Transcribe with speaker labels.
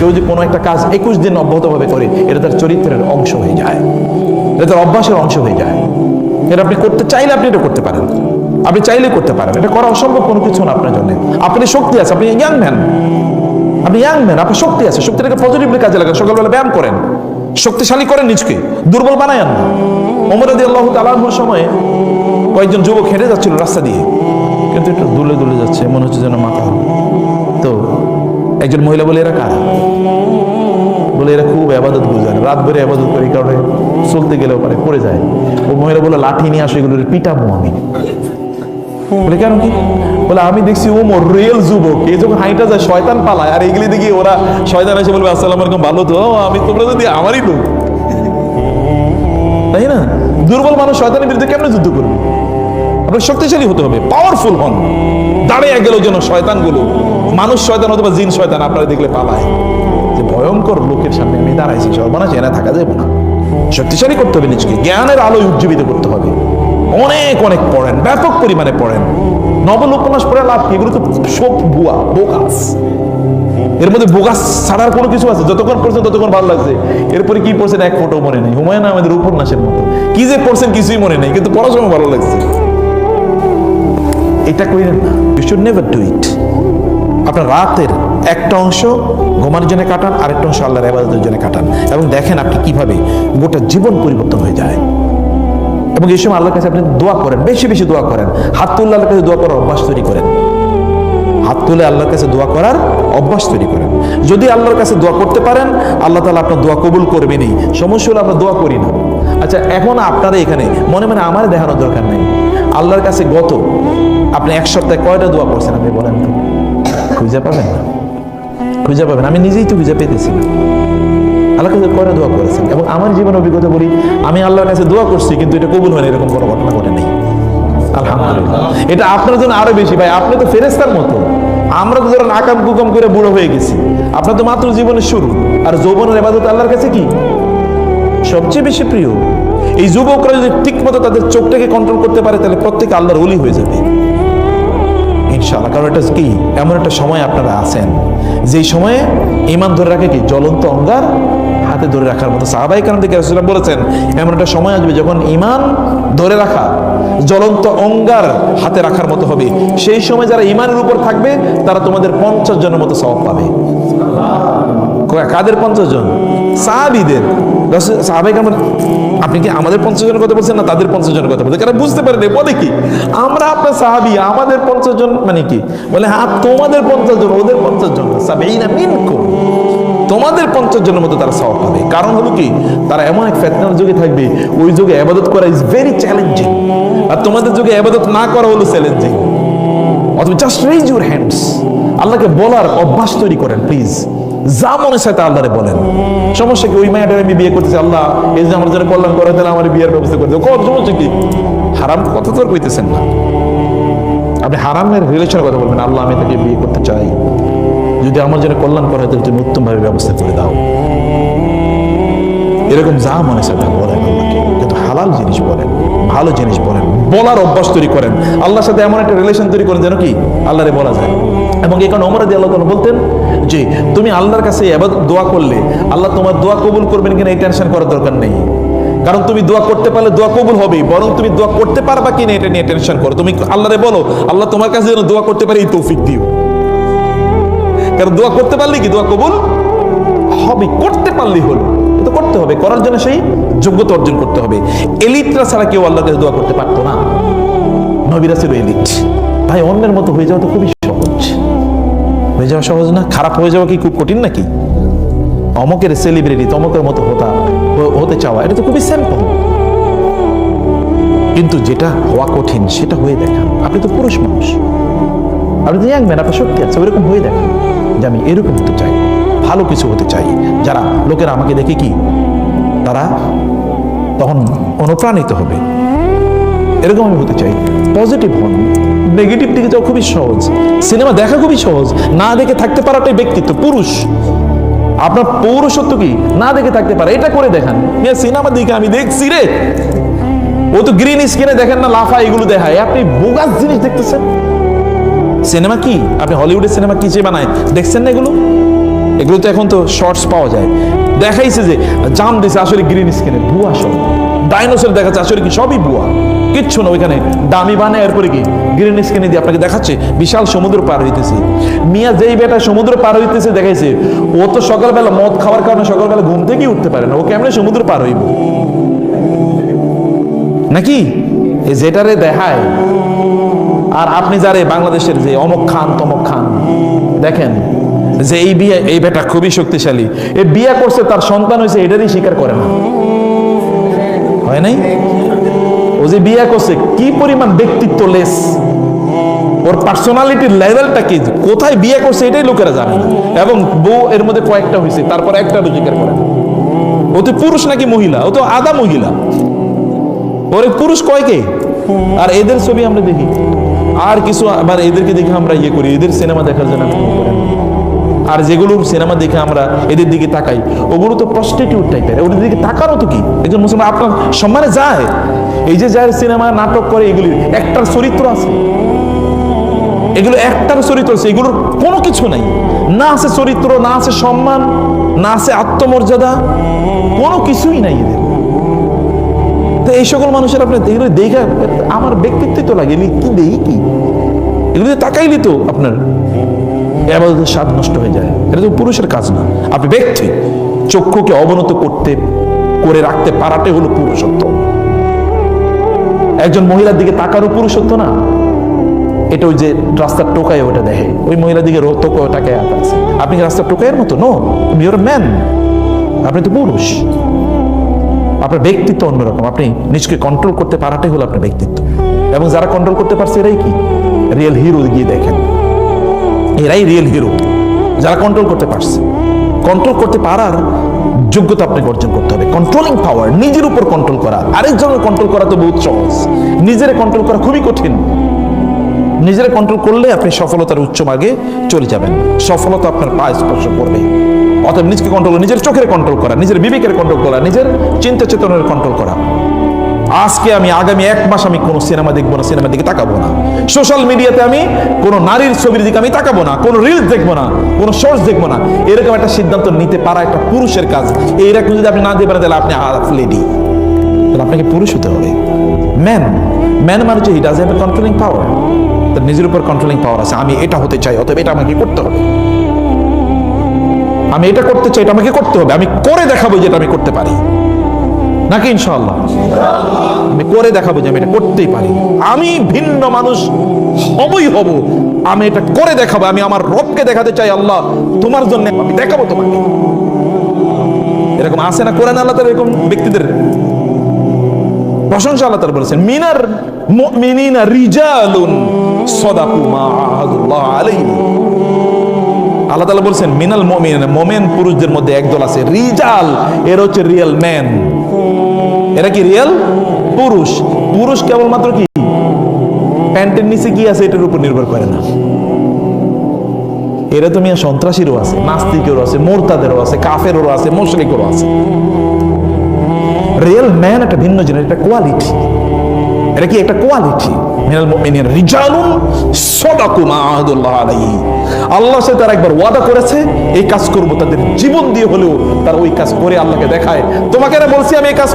Speaker 1: কেউ যদি কোনো একটা কাজ একুশ দিন অব্যাহতভাবে করে, এটা তার চরিত্রের অংশ হয়ে যায়। এটা তার অভ্যাসের অংশ হয়ে যায়। এটা আপনি করতে চাইলে আপনি এটা করতে পারেন। আপনি চাইলে করতে পারেন। এটা করা অসম্ভব কোনো কিছু না আপনার জন্য। আপনি শক্তি আছে, আপনি ইয়াং ম্যান আপনি ইয়াং ম্যান আপনার শক্তি আছে। শক্তিটাকে পজিটিভলি কাজে লাগান। সকালবেলা ব্যায়াম করেন। শক্তিশালী করেন নিজকে। দুর্বল বানায়েন না। ওমরাদি আল্লাহ তালাহুর সময়ে কয়েকজন যুবক হেঁটে যাচ্ছিল রাস্তা দিয়ে। কিন্তু একটু দুলে দুলে যাচ্ছে, মনে হচ্ছে যেন মাথা তো একজন মহিলা বলে, এরা কারা? বলে এরা খুব আবাদত বুঝান রাত ভরে আবাদত করে কারণে চলতে গেলেও পারে, পড়ে যায়। ও মহিলা বলে লাঠি নিয়ে আসো, এগুলোর পিটাবো আমি। বলে, কেন কি? বলে, আমি দেখছি ও মোর রিয়েল যুবক। এই যখন হাইটা যায়, শয়তান পালায়। আর এগুলি দেখি ওরা শয়তান এসে বলবে, আসসালাম আলাইকুম, ভালো তো? আমি তোমরা যদি আমারই লোক। তাই না? দুর্বল মানুষ শয়তানের বিরুদ্ধে কেমনে যুদ্ধ করবে? আপনার শক্তিশালী হতে হবে পাওয়ারফুল হন। দাঁড়িয়ে গেল যেন শয়তানগুলো। মানুষ শয়তান অথবা জিন শয়তান, আপনারা দেখলে পালায়। ভয়ঙ্কর লোকের সামনে আমি দাঁড়াইছি, সর্বনাশ, এনে থাকা যাবে না। শক্তিশালী করতে হবে নিজেকে, জ্ঞানের আলোয় উজ্জীবিত করতে হবে। অনেক অনেক পড়েন, ব্যাপক পরিমাণে পড়েন। নবল উপন্যাস পড়ে লাভ কি? এগুলো তো সব বুয়া বোকাস। এর মধ্যে বোকাস ছাড়ার কোনো কিছু আছে? যতক্ষণ পড়ছেন ততক্ষণ ভালো লাগছে। এরপরে কি পড়ছেন এক ফটো মনে নেই। হুমায়ুন আমাদের উপন্যাসের মতো। কি যে পড়ছেন কিছুই মনে নেই, কিন্তু পড়ার সময় ভালো লাগছে। এটা করিলেন না। You should never do it আপনার রাতের একটা অংশ ঘুমানোর জন্য কাটান, আরেকটা অংশ আল্লাহর আবাদতের জন্য কাটান। এবং দেখেন আপনি কীভাবে গোটা জীবন পরিবর্তন হয়ে যায়। এবং এই সময় আল্লাহর কাছে আপনি দোয়া করেন, বেশি বেশি দোয়া করেন। হাত তুল্লাহ আল্লাহর কাছে দোয়া করার অভ্যাস তৈরি করেন। হাত তুলে আল্লাহর কাছে দোয়া করার অভ্যাস তৈরি করেন। যদি আল্লাহর কাছে দোয়া করতে পারেন, আল্লাহ তালা আপনার দোয়া কবুল করবেনই সমস্যা হলে আমরা দোয়া করি না। আচ্ছা এখন আপনারা এখানে মনে মনে আমার দেখানোর দরকার নেই। আল্লাহর কাছে গত আপনি এক সপ্তাহে কয়টা দোয়া করছেন আপনি বলেন তো? খুঁজে পাবেন না? খুঁজে পাবেন। আমি নিজেই তো খুঁজে পেতেছি না। আল্লাহ কাছে কয়টা দোয়া করেছেন। এবং আমার জীবন অভিজ্ঞতা বলি, আমি আল্লাহর কাছে দোয়া করছি, কিন্তু এটা কবুল হয়নি এরকম কোনো ঘটনা ঘটে নেই। আলহামদুলিল্লাহ। এটা আপনার জন্য আরও বেশি, ভাই, আপনি তো ফেরেস্তার মতো। আমরা তো ধরেন আকাম কুকাম করে বুড়ো হয়ে গেছি। আপনার তো মাত্র জীবনের শুরু। আর যৌবনের এবাদত আল্লাহর কাছে কি? সবচেয়ে বেশি প্রিয়। এই যুবকরা যদি ঠিক মতো তাদের চোখটাকে কন্ট্রোল করতে পারে, তাহলে প্রত্যেকে আল্লাহর ওলি হয়ে যাবে। ইনশাআল্লাহ। কারণ এটা কি? এমন একটা সময় আপনারা আছেন। যেই সময়ে ইমান ধরে রাখে কি? জ্বলন্ত অঙ্গার হাতে ধরে রাখার মতো সাহাবাই কারণ রাসূলুল্লাহ বলেছেন, এমন একটা সময় আসবে যখন ইমান ধরে রাখা, জ্বলন্ত অঙ্গার হাতে রাখার মতো হবে। সেই সময় যারা ইমানের উপর থাকবে, তারা তোমাদের পঞ্চাশ জনের মতো সওয়াব পাবে। কাদের পঞ্চাশ জন? সাহাবিদের। সাহাবাই কেমন আপনি কি আমাদের পঞ্চাশ জনের কথা বলছেন না তাদের পঞ্চাশ জনের কথা বলছেন? কারণ বুঝতে পারেন? বলে কি? আমরা আপনার সাহাবি, আমাদের পঞ্চাশ জন মানে কি? বলে হ্যাঁ তোমাদের পঞ্চাশ জন, ওদের পঞ্চাশ জন সাবেইনা মিনকুম। তোমাদের পঞ্চাশ জনের মতো তারা সওয়াব পাবে। কারণ হলো কি? তারা এমন এক ফেতনার যুগে থাকবে, ওই যুগে আবাদত করা ইজ ভেরি চ্যালেঞ্জিং আর তোমাদের যুগে আবাদত না করা হলো চ্যালেঞ্জিং অথবা জাস্ট রেজ ইউর হ্যান্ডস আল্লাহকে বলার অভ্যাস তৈরি করেন প্লিজ যা মনে চায় তা আল্লাহরে বলেন। সমস্যা কি? ওই মায়াটার আমি বিয়ে করতেছি, আল্লাহ এই যে আমার জন্য কল্যাণ করে, তাহলে আমার বিয়ের ব্যবস্থা করে দেবো কত সমস্যা কি? হারাম কথা তো আর কইতেছেন না। আপনি হারামের রিলেশনের কথা বলবেন, আল্লাহ আমি তাকে বিয়ে করতে চাই। যদি আমার জন্য কল্যাণ করে, তাহলে তুমি উত্তমভাবে ব্যবস্থা করে দাও। এরকম যা মনে চায় তা বলেন আল্লাহকে। কিন্তু হালাল জিনিস বলেন, ভালো জিনিস বলেন, বলার অভ্যাস তৈরি করেন। আল্লাহর সাথে এমন একটা রিলেশন তৈরি করেন যেন কি? আল্লাহরে বলা যায়। এবং এখানে অমর দিয়ে আল্লাহ বলতেন যে তুমি আল্লাহর কাছে এবার দোয়া করলে আল্লাহ তোমার দোয়া কবুল করবেন কিনা এই টেনশন করার দরকার নেই। কারণ তুমি দোয়া করতে পারলে দোয়া কবুল হবেই, বরং তুমি দোয়া করতে পারবা কিনা এটা নিয়ে টেনশন করো। তুমি আল্লাহরে বলো, আল্লাহ তোমার কাছে যেন দোয়া করতে পারে এই তৌফিক দিও। কারণ দোয়া করতে পারলে কি দোয়া কবুল হবে? করতে পারলেই হলো। তো করতে হবে, করার জন্য সেই যোগ্যতা অর্জন করতে হবে। এলিটরা ছাড়া কেউ আল্লাহর কাছে দোয়া করতে পারতো না। নবীরা এলিট। ভাই, অন্যের মতো হয়ে যাওয়া তো খুবই হয়ে যাওয়া সহজ না? খারাপ হয়ে যাওয়া কি খুব কঠিন নাকি? অমকের সেলিব্রিটি তমকের মতো হতা হতে চাওয়া, এটা তো খুবই স্যাম্পল কিন্তু যেটা হওয়া কঠিন, সেটা হয়ে দেখা। আপনি তো পুরুষ মানুষ। আপনি তো ম্যান আপনার শক্তি আছে, ওইরকম হয়ে দেখা। যে আমি এরকম হতে চাই, ভালো কিছু হতে চাই। যারা লোকেরা আমাকে দেখে কি, তারা তখন অনুপ্রাণিত হবে। এরকম আমি হতে চাই। পজিটিভ হন। নেগেটিভ দিকে যাওয়া খুবই সহজ। সিনেমা দেখা খুবই সহজ। না দেখে থাকতে পারাটাই ব্যক্তিত্ব, পুরুষ। আপনার পৌরসত্ব কি? না দেখে থাকতে পারে। এটা করে দেখান। সিনেমা দিকে আমি দেখছি রে। ও তো গ্রিন স্ক্রিনে দেখেন না, লাফা এগুলো দেখায়। আপনি বোগাস জিনিস দেখতেছেন? সিনেমা কি? আপনি হলিউডের সিনেমা কি যে বানায়? দেখছেন না এগুলো? এগুলো তো এখন তো শর্টস পাওয়া যায়। দেখাইছে যে, জাম দিছে আসলে গ্রিন স্ক্রিনে ভুয়া সব। ডাইনোসর দেখাচ্ছে, আসলে কি সবই ভুয়া কিচ্ছু না, ওইখানে দামি বানায় এরপরে কি? গ্রিন স্ক্রিনে দিয়ে আপনাকে দেখাচ্ছে, বিশাল সমুদ্র পার হইতেছে। মিয়া যেই বেটা সমুদ্র পার হইতেছে, দেখাইছে, ও তো সকালবেলা মদ খাওয়ার কারণে সকালবেলা ঘুম থেকেই উঠতে পারে না, ও কেমনে সমুদ্র পার হইব? নাকি? যেটারে দেখায়, আর আপনি যারে বাংলাদেশের যে অমক খান, তমক খান, দেখেন, যে এই বিয়ে, এই বেটা খুবই শক্তিশালী। এই বিয়ে করছে, তার সন্তান হয়েছে এটারই স্বীকার করে না। হয় নাই? ও যে বিয়ে করছে, কি পরিমাণ ব্যক্তিত্ব লেস? ওর পার্সোনালিটির লেভেলটা কি? কোথায় বিয়ে করছে এটাই লোকেরা জানে না। এবং বউ এর মধ্যে কয়েকটা হয়েছে, তারপর একটা স্বীকার করে। ও তো পুরুষ নাকি মহিলা? ও তো আদা মহিলা। ওরে পুরুষ কয়কে আর এদের ছবি আমরা দেখি। আর কিছু আবার এদেরকে দেখে আমরা ইয়ে করি, এদের সিনেমা দেখার জন্য ইয়ে। আর যেগুলো সিনেমা দেখে আমরা এদের দিকে তাকাই, ওগুলো তো প্রস্টিটিউট টাইপের ওদের দিকে তাকানো তো কি? একজন মুসলমান, আপনার সম্মানে যায়? এই যে যার সিনেমা, নাটক করে এগুলির একটার চরিত্র আছে। এগুলো একটার চরিত্র আছে, এগুলোর কোনো কিছু নাই। না আছে চরিত্র, না আছে সম্মান, না আছে আত্মমর্যাদা, কোনো কিছুই নাই এদের। তো এই সকল মানুষের আপনি এগুলো দেখে, আমার ব্যক্তিত্ব তো লাগে কি দেখি কি? এগুলো তাকাইলি তো আপনার। আবাদতের স্বাদ নষ্ট হয়ে যায়। এটা তো পুরুষের কাজ না। আপনি ব্যক্তি, চক্ষুকে অবনত করতে, করে রাখতে পারাটাই হলো পুরুষত্ব। একজন মহিলার দিকে তাকারও পুরুষত্ব না। এটা ওই যে রাস্তার টোকায় ওটা দেখে। ওই মহিলার দিকে টোকায় টাকায় আছে। আপনি কি রাস্তার টোকায়ের মতো? নো ইউর ম্যান আপনি তো পুরুষ। আপনার ব্যক্তিত্ব অন্যরকম। আপনি নিজকে কন্ট্রোল করতে পারাটাই হলো আপনার ব্যক্তিত্ব। এবং যারা কন্ট্রোল করতে পারছে এরাই কি? রিয়েল হিরো গিয়ে দেখেন। এরাই রিয়েল হিরো যারা কন্ট্রোল করতে পারছে। কন্ট্রোল করতে পারার যোগ্যতা আপনাকে অর্জন করতে হবে। কন্ট্রোলিং পাওয়ার নিজের উপর কন্ট্রোল করা। আরেকজনের কন্ট্রোল করা তো বহুত সহজ। নিজের কন্ট্রোল করা খুবই কঠিন। নিজের কন্ট্রোল করলে আপনি সফলতার উচ্চ মার্গে চলে যাবেন। সফলতা আপনার পা স্পর্শ করবে। অতএব নিজকে কন্ট্রোল নিজের চোখের কন্ট্রোল করা, নিজের বিবেকের কন্ট্রোল করা, নিজের চিন্তা চেতনের কন্ট্রোল করা। আজকে আমি আগামী এক মাস আমি কোনো সিনেমা দেখব না, সিনেমার দিকে তাকাবো না। সোশ্যাল মিডিয়াতে আমি কোনো নারীর ছবির দিকে আমি তাকাবো না, কোনো রিলস দেখব না, কোনো শর্টস দেখব না। এরকম একটা সিদ্ধান্ত নিতে পারা একটা পুরুষের কাজ। এইরকম যদি আপনি না দিতে পারেন, তাহলে আপনি হাফ লেডি তাহলে আপনাকে পুরুষ হতে হবে। ম্যান ম্যান মানে হচ্ছে he does have a controlling power তার নিজের উপর কন্ট্রোলিং পাওয়ার আছে। আমি এটা হতে চাই, অতএব এটা আমাকে করতে হবে। আমি এটা করতে চাই, এটা আমাকে করতে হবে। আমি করে দেখাবো যেটা আমি করতে পারি। নাকি ইনশাআল্লাহ? আমি করে দেখাবো যে আমি এটা করতেই পারি। আমি ভিন্ন মানুষ, হবই হব। আমি এটা করে দেখাবো, আমি আমার রবকে দেখাতে চাই আল্লাহ, তোমার জন্য আমি দেখাবো তোমাকে। এরকম আসে না কোরআন আল্লাহ তাআলা এরকম ব্যক্তিদের? প্রশংসা আল্লাহ তাআলা বলেছেন, মিনার মুমিনিনা রিজালুন সাদাকু মা আহাদুল্লাহ আল্লাহ তাআলা বলছেন, মিনাল মুমিনিনা মোমেন পুরুষদের মধ্যে একদল আছে, রিজাল এর হচ্ছে রিয়েল ম্যান এরা কি রিয়েল পুরুষ। পুরুষ কেবলমাত্র কি? প্যান্টের নিচে কি আছে এটার উপর নির্ভর করে না। এরা তো মিয়া সন্ত্রাসীরও আছে, নাস্তিকেরও আছে, মোরতাদেরও আছে, কাফেরও আছে মুশরিকেরও আছে। রিয়েল ম্যান একটা ভিন্ন জিনিস, একটা কোয়ালিটি এটা কি একটা কোয়ালিটি মিনাল মুমিনিন রিজালুন সাদাকু মা আহাদুল্লাহ আলাইহি। আল্লাহর সাথে তারা একবার ওয়াদা করেছে, এই কাজ করব তাদের জীবন দিয়ে হলেও তারা ওই কাজ করে আল্লাহকে দেখায়। তোমাকে বলছি, আমি এই কাজ